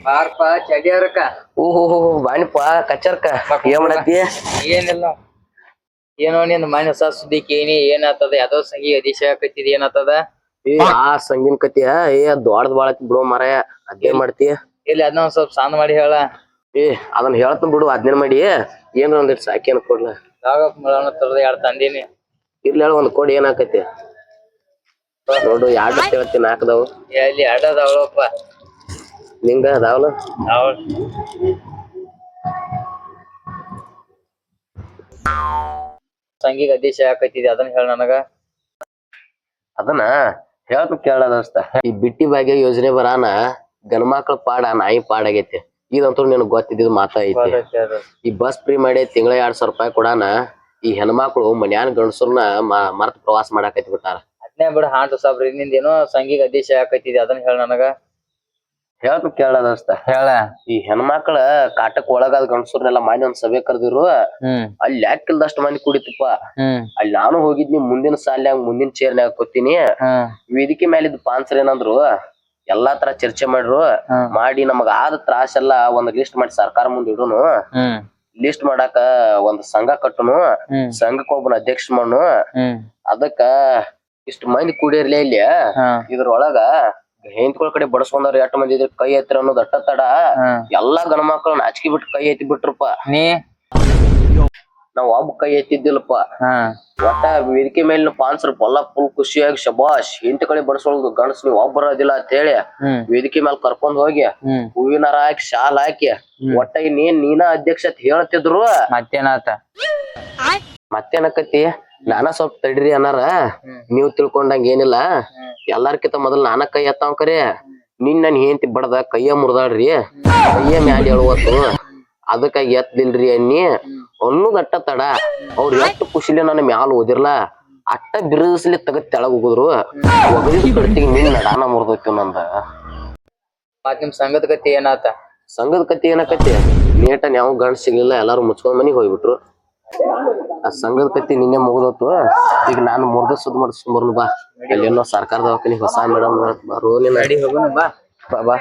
ಬಾರ್ಪ ಚಡಿಯರಕ ಓಹೋ ಬಾಣಿಪ್ಪ ಕಚ್ಚರ್ಕ. ಏನ್ ಮಾಡತ್ತಿ ಏನಿಲ್ಲ. ಏನೋ ನಿಂದ ಮನೆ ಹೊಸ ಸುದ್ದಿ ಕೇನಿ ಏನಾತದ ಯಾವ್ದೋ ಸಂಗಿ ಅದಿಶ ಕತ್ತಿದ ಏನಾತದ ಏ ಆ ಸಂಗಿನ ಕತಿಯ ಏ ದೊಡ್ಡದ್ ಬಾಳ ಬಿಡೋ ಮಾರಾಯ. ಅದೇನ್ ಮಾಡ್ತಿ ಇಲ್ಲಿ ಅದನ್ನ ಒಂದ್ ಸ್ವಲ್ಪ ಸಾಂದ್ ಮಾಡಿ ಹೇಳ. ಏ ಅದನ್ನ ಹೇಳತ್ ಬಿಡು ಅದ್ನೇನ್ ಮಾಡಿ. ಏನ್ರ ಒಂದಿಟ್ ಸಾಕೇನ್ ಕೊಡ್ಲ. ಯಾವಾಗ ಮಳನ ತರದ ಎರಡ್ ತಂದೀನಿ. ಇರ್ಲಿ ಹೇಳ ಒಂದ್ ಕೋಡಿ ಏನಾಕತಿ ನೋಡು ಎರಡು ಹೇಳ್ತೀನಿ ನಾಲ್ಕದವು ಎಲ್ಲಿ ಅಡದವಳಪ್ಪ ನಿಂಗ ಅದಾವಲ್ಲ? ಸಂಗೀತ ಅದಿಶ ಆಕತ್ತಿದ್ ಅದನ್ನ ಹೇಳ ನನಗ. ಅದನ್ನ ಹೇಳ್ತ ಕೇಳದಷ್ಟ ಈ ಬಿಟ್ಟಿ ಭಾಗ್ಯ ಯೋಜನೆ ಬರಾನ ಗಣಮಕ್ಳ ಪಾಡ ನಾಯಿ ಪಾಡಾಗೈತಿ ಇದಂತೂ ನಿನಗ್ ಗೊತ್ತಿದ್ದಿದ್ ಮಾತ ಐತಿ. ಈ ಬಸ್ ಫ್ರೀ ಮಾಡಿ ತಿಂಗಳ ಎರಡ್ ಸಾವಿರ ರೂಪಾಯಿ ಕೊಡಾನ ಈ ಹೆಣ್ಮಕ್ಳು ಮನ್ಯಾನ್ ಗಂಡಸರ್ನ ಮರ್ತ ಪ್ರವಾಸ ಮಾಡಾಕೈತಿ ಬಿಟ್ಟಾರ. ಅದ್ನೇ ಬಿಡ ಹಾಂಟು ಸಾಬ್ರಿ ನಿಂದ ಏನೋ ಸಂಗಿಗ್ ಅದೇಶ ಆಕತ್ತಿದ್ ಅದನ್ನ ಹೇಳ ನನಗ. ಹೇಳ್ತ ಕೇಳದ ಅಷ್ಟ. ಹೇಳ. ಈ ಹೆಣ್ಮಕ್ಳ ಕಾಟಕ್ ಒಳಗಾದ ಗಂಡಸರ್ನೆಲ್ಲ ಮಾಡಿ ಒಂದ್ ಸಭೆ ಕರೆದಿರು. ಹ್ಮ್. ಅಲ್ಲಿ ಯಾಕಿಲ್ದಷ್ಟು ಮಂದಿ ಕುಡಿತಪ್ಪ ಹ್ಮ್. ಅಲ್ಲಿ ನಾನು ಹೋಗಿದ್ನಿ ಮುಂದಿನ ಸಾಲ್ಯಾಗ ಮುಂದಿನ ಚೇರ್ನ್ಯಾಗ ಕೂತೀನಿ. ಹ್ಮ್ ವೇದಿಕೆ ಮೇಲಿದ್ದ ಪಾನ್ಸರ್ ಏನಂದ್ರು ಎಲ್ಲಾ ತರ ಚರ್ಚೆ ಮಾಡ್ರು. ಹ್ಮ್. ಮಾಡಿ ನಮಗ ಆದ ತ್ರಾಸ ಎಲ್ಲಾ ಒಂದ್ ಲಿಸ್ಟ್ ಮಾಡಿ ಸರ್ಕಾರ ಮುಂದೆ ಇಡೋನು. ಹ್ಮ್. ಲಿಸ್ಟ್ ಮಾಡಾಕ ಒಂದ್ ಸಂಘ ಕಟ್ಟನು. ಹ್ಮ್. ಸಂಘಕ್ಕ ಒಬ್ಬನ ಅಧ್ಯಕ್ಷ ಮಾಡ್ನು. ಹ್ಮ್. ಅದಕ್ಕ ಇಷ್ಟ ಮಂದಿ ಕೂಡಿರ್ಲೇ ಇಲ್ಲಿ ಹಾ. ಇದ್ರೊಳಗ ಹೆಂತ್ಗಳ ಕಡೆ ಬಡಸ್ಕೊಂಡವ್ರ ಎಷ್ಟ್ ಮಂದಿ ಇದ್ರ ಕೈ ಎತ್ತಿರ ಅನ್ನೋದು ಅಟ್ಟ ತಡ. ಎಲ್ಲಾ ಎಲ್ಲಾ ಗಣಮಕ್ಳು ನಾಚಿಕೆ ಬಿಟ್ಟು ಕೈ ಎತ್ತಿ ಬಿಟ್ರಪ್ಪ. ನೀ? ನಾವ್ ಒಬ್ಬ ಕೈ ಎತ್ತಿದ್ದಿಲ್ಲಪ್ಪ. ಒಟ್ಟ ವೇದಿಕೆ ಮೇಲಿನ ಪಾನ್ಸರ್ ಎಲ್ಲಾ ಫುಲ್ ಖುಷಿಯಾಗಿ ಶಬಾಷ್ ಇಂತ ಕಡೆ ಬಡಸೋಳ್ ಗಣಸ್ ನೀವ್ ಒಬ್ಬ ಬರೋದಿಲ್ಲ ಅಂತ ಹೇಳಿ ವೇದಿಕೆ ಮೇಲೆ ಕರ್ಕೊಂಡ್ ಹೋಗಿ ಹೂವಿನ ಹಾಕಿ ಶಾಲ್ ಹಾಕಿ ಒಟ್ಟ ಇನ್ನೇನ್ ನೀನ ಅಧ್ಯಕ್ಷತೆ ಹೇಳ್ತಿದ್ರು. ಮತ್ತೇನಾತ? ಮತ್ತೇನಕತಿ ನಾನ ಸ್ವಲ್ಪ ತಡ್ರಿ ಅನ್ನಾರ. ನೀವ್ ತಿಳ್ಕೊಂಡಂಗ ಏನಿಲ್ಲ. ಎಲ್ಲಾರ್ಕಿಂತ ಮೊದಲ್ ನಾನ ಕೈ ಎತ್ತಾವ್ ಕರೆ. ನಿನ್ ನನ್ ಹೆಂಡತಿ ಬಡದ ಕೈಯ ಮುರ್ದಾಡ್ರಿ ಕೈಯ ಮ್ಯಾಲ ಹೇಳುವತ್ತು ಅದಕ್ಕಾಗಿ ಎತ್ತದಿಲ್ರಿ ಅನ್ನಿ. ಅನ್ನೋದ್ ಅಟ್ಟ ತಡ. ಅವ್ರ ಎಷ್ಟು ಖುಷಿಲಿ ನನ್ನ ಮ್ಯಾಲ ಓದಿರ್ಲ. ಅಟ್ಟ ಬಿರುದಿಸ್ಲಿ ತಗದ್ ತೆಳಗ್ ಹೋಗುದ್ರು. ಒಗದಿದ್ ಕಡ್ತಿಗೆ ನಿನ್ ನಡಾನ ಮುರ್ದೋಯ್ತು ನಂದ. ಮತ್ ನಿಮ್ ಸಂಘದ ಗತಿ ಏನಾತ? ಸಂಘದ ಕತಿ ಏನಕತಿ ನೀಟ ಯಾವ ಗಂಡ ಸಿಗ್ಲಿಲ್ಲ ಎಲ್ಲಾರು ಮುಚ್ಕೊಂಡ್ ಮನಿಗ್ ಹೋಗ್ಬಿಟ್ರು. ಆ ಸಂಘದ ಕತ್ತಿ ನಿನ್ನೆ ಮುಗಿದತ್ತು ಈಗ ನಾನು ಮುರ್ದ ಮಾಡಿಸ್ ಮಾಡಿಸ್ಕೊಂಬರ್ನು ಬಾ. ಎಲ್ಲೇನೋ ಸರ್ಕಾರ ಸರ್ಕಾರದ ಹೊಸ ಮೇಡಮ್ ಬರೋ ನೀನ್ ಅಡಿ ಹೋಗೋಣ ಬಾ ಬಾ.